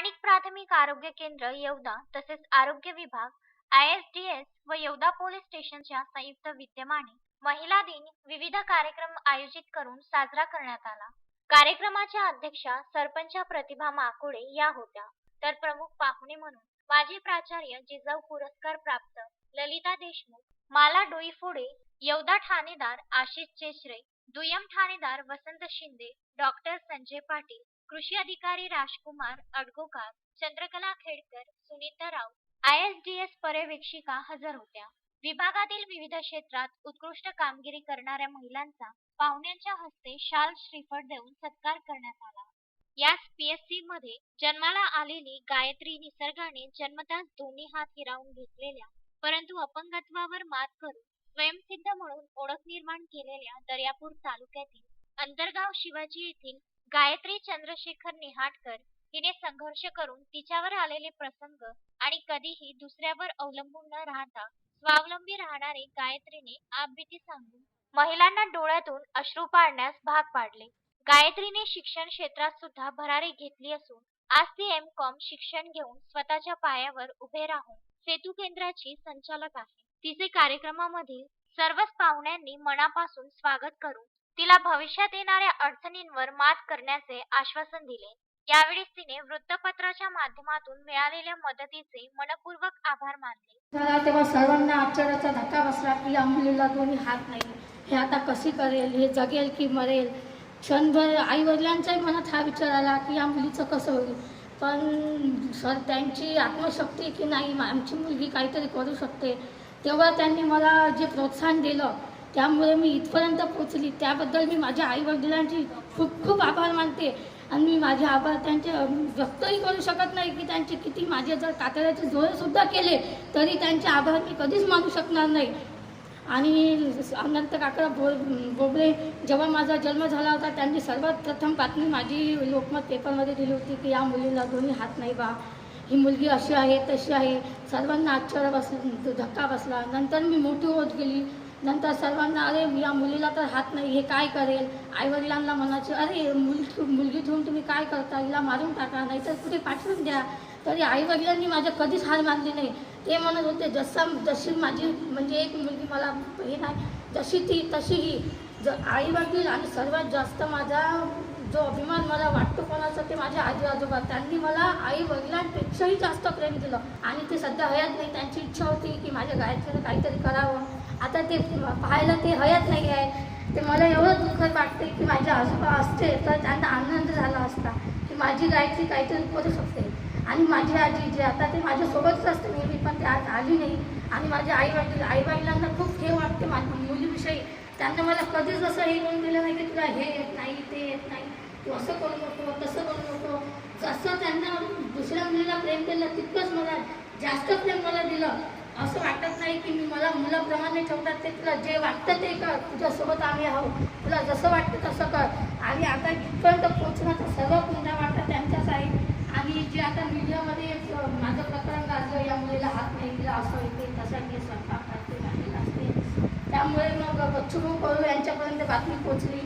स्थानिक प्राथमिक आरोग्य केंद्र येवदा तसेच आरोग्य विभाग आय एस डी एस व येवदा पोलीस स्टेशनच्या संयुक्त विद्यमाने महिला दिन विविध कार्यक्रम आयोजित करून साजरा करण्यात आला. कार्यक्रमाच्या अध्यक्षा सरपंच प्रतिभा माकुडे या होत्या. तर प्रमुख पाहुणे म्हणून माजी प्राचार्य जिजाऊ पुरस्कार प्राप्त ललिता देशमुख माला डोईफोडे येवदा ठाणेदार आशिष चेचरे दुय्यम ठाणेदार वसंत शिंदे डॉक्टर संजय पाटील कृषी अधिकारी Rajkumar Adgokar Chandrakala Khedkar Sunita Rao I S D S पर्यवेक्षिका हजर होत्या. विभागातील विविध क्षेत्रात उत्कृष्ट कामगिरी करणाऱ्या महिलांचा पाहुण्यांच्या हस्ते शाल श्रीफळ देऊन सत्कार करण्यात आला. याच पीएससी मध्ये जन्माला आलेली गायत्री निसर्गाने जन्मताच दोन्ही हात हिरावून घेतलेल्या परंतु अपंगत्वावर मात करून स्वयंसिद्ध म्हणून ओळख निर्माण केलेल्या दर्यापूर तालुक्यातील अंतरगाव शिवाजी येथील गायत्री चंद्रशेखर निहाटकर हिने संघर्ष करून तिच्यावर आलेले प्रसंग आणि कधीही दुसऱ्यावर अवलंबून न राहता स्वावलंबी राहणारी गायत्रीने आपबीती सांगून महिलांना डोळ्यातून अश्रू पाडण्यास भाग पाडले. गायत्रीने शिक्षण क्षेत्रात सुद्धा भरारी घेतली असून आज ती एम कॉम शिक्षण घेऊन स्वतःच्या पायावर उभे राहून सेतू केंद्राची संचालक आहे. तिचे कार्यक्रमामधील सर्वच पाहुण्यांनी मनापासून स्वागत करून तिला भविष्यात येणाऱ्या अडचणींवर मात करण्याचे आश्वासन दिले. यावेळी तिने वृत्तपत्राच्या माध्यमातून मिळालेल्या मदतीचे मनपूर्वक आभार मानले. तेव्हा सर्वांना आश्चर्याचा धक्का बसला की या मुलीला दोन्ही हात नाही. हे आता कशी करेल? हे जगेल की मरेल? क्षणभर आई वडिलांच्याही मनात हा विचार आला की या मुलीचं कसं होईल? पण सर त्यांची आत्मशक्ती की नाही? आमची मुलगी काहीतरी करू शकते. तेव्हा त्यांनी मला जे प्रोत्साहन दिलं त्यामुळे मी इथपर्यंत पोचली त्याबद्दल मी माझ्या आई वडिलांची खूप खूप आभार मानते. आणि मी माझे आभार त्यांचे व्यक्तही करू शकत नाही की त्यांचे किती माझे जर कातड्याचे जोरेसुद्धा केले तरी त्यांचे आभार मी कधीच मानू शकणार नाही. आणि अनंत काका बो बोबडे जेव्हा माझा जन्म झाला होता त्यांनी सर्वात प्रथम बातमी माझी लोकमत पेपरमध्ये दिली होती की या मुलीला दोन्ही हात नाही बा. ही मुलगी अशी आहे तशी आहे. सर्वांना आश्चर्य बस धक्का बसला. नंतर मी मोठी होत गेली. नंतर सर्वांना अरे या मुलीला तर हात नाही हे काय करेल? आईवडिलांना म्हणायचे अरे मुलगी मुलगी ठेवून तुम्ही काय करता? हिला मारून टाका नाहीतर कुठे पाठवून द्या. तरी आईवडिलांनी माझ्या कधीच हार मानली नाही. ते म्हणत होते जसा जशी माझी म्हणजे एक मुलगी मला हे नाही जशी ती तशी ही ज आईवडील आणि सर्वात जास्त माझा जो अभिमान मला वाटतो कोणाचा ते माझ्या आजी आजोबा त्यांनी मला आई वडिलांपेक्षाही जास्त प्रेम दिलं. आणि ते सध्या हयात नाही. त्यांची इच्छा होती की माझ्या गायत्रीनं काहीतरी करावं. आता ते पाहायला ते हयात नाही आहे. ते मला एवढं दुःखद वाटते की माझे आजोबा असते तर त्यांना आनंद झाला असता. की माझी गायत्री काहीतरी करू शकते. आणि माझी आजी जे आता ते माझ्यासोबतच असते नेहमी पण ते आज आली नाही. आणि माझ्या आई वडील आई वडिलांना खूप हे वाटते माझ्या मुलीविषयी. त्यांना मला कधीच असं हे करून दिलं नाही की तुला हे येत नाही ते येत नाही. तू असं करू नको तसं करू नको. जसं त्यांना दुसऱ्या मुलीला प्रेम केलं तितकंच मला जास्त प्रेम मला दिलं. असं वाटत नाही की मी मला मुलाप्रमाणे ठेवतात ते. तुला जे वाटतं ते कर. तुझ्यासोबत आम्ही आहोत. तुला जसं वाटतं तसं कर. आणि आता इथपर्यंत पोचणार तर सर्व कुंड्या वाटतात त्यांच्याच आहे आणि जे आता मीडियामध्ये माझं प्रकरण गाजलं या मुलीला हात नाही दिला असं येते तसं की स्वयंपाक करते भांडी त्यामुळे मग बच्चूभाऊ करू यांच्यापर्यंत बातमी पोचली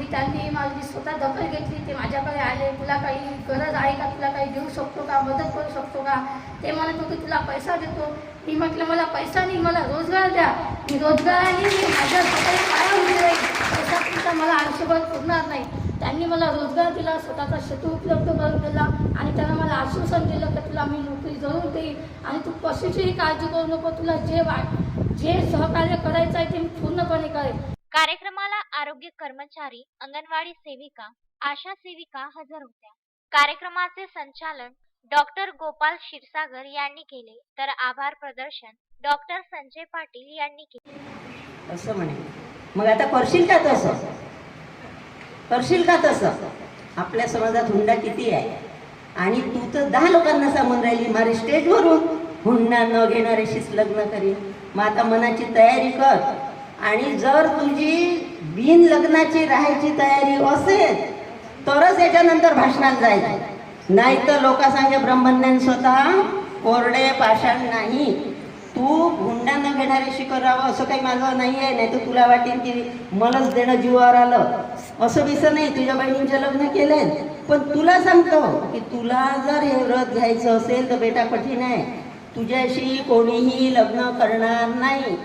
आणि त्यांनी माझी स्वतः दखल घेतली ते माझ्याकडे आले. तुला काही गरज आहे का? तुला काही देऊ शकतो का? मदत करू शकतो का? ते म्हणत होते तुला पैसा देतो. मी म्हटलं मला पैसा नाही मला रोजगार द्या. मी रोजगाराने मी माझ्या स्वतःला काय उभी राहील पैसा तुमचा मला आयुष्यभर पुरणार नाही. त्यांनी मला रोजगार दिला स्वतःचा शेतू उपलब्ध करून दिला आणि त्यांना मला आश्वासन दिलं की तुला मी नोकरी जरूर देईन. आणि तू कशाचीही काळजी करू नको तुला जे वाट जे सहकार्य करायचं आहे ते मी पूर्णपणे करेन. कार्यक्रमाला आरोग्य कर्मचारी अंगणवाडी सेविका आशा सेविका हजर होत्या. कार्यक्रमाचे संचालन डॉक्टर गोपाल क्षीरसागर यांनी केले तर आभार प्रदर्शन डॉक्टर संजय पाटील यांनी केले. असं म्हणे. मग आता करशील का तसं? करशील का तसं? आपल्या समाजात हुंडा किती आहे? आणि तू तर दहा लोकांना सांगून राहिली मारे स्टेजवरून हुंडा न घेणाऱ्याशीच लग्न करीन. मग आता मनाची तयारी कर. आणि जर तुझी बिन लग्नाची राहायची तयारी असेल तरच याच्यानंतर भाषणात जायचं. नाही तर लोकांसांगे ब्रह्मज्ञान स्वतः कोरडे पाषाण नाही. तू हुंडा न शिखर राहावं असं काही माझं नाही आहे नाही तर तुला वाटेल की मलाच देणं जीवावर आलं. असं बिसं नाही तुझ्या बहिणींचे लग्न केले पण तुला सांगतो की तुला जर हे व्रत घ्यायचं असेल तर बेटा कठीण आहे. तुझ्याशी कोणीही लग्न करणार नाही.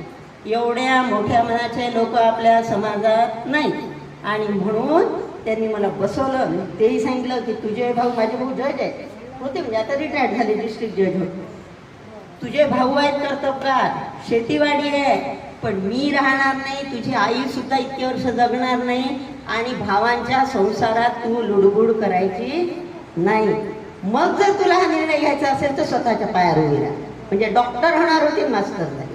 एवढ्या मोठ्या मनाचे लोक आपल्या समाजात नाही आणि म्हणून त्यांनी मला बसवलं. तेही सांगितलं की तुझे भाऊ माझे भाऊ जज आहेत होते म्हणजे आता रिटायर्ड झाले डिस्ट्रिक्ट जज होते. तुझे भाऊ आहेत कर्तबगार शेतीवाडी आहे. पण मी राहणार नाही तुझी आई सुद्धा इतके वर्ष जगणार नाही आणि भावांच्या संसारात तू लुडबुड करायची नाही. मग जर तुला हा निर्णय घ्यायचा असेल तर स्वतःच्या पायावर उभी राहा. म्हणजे डॉक्टर होणार होती मास्टर झाली.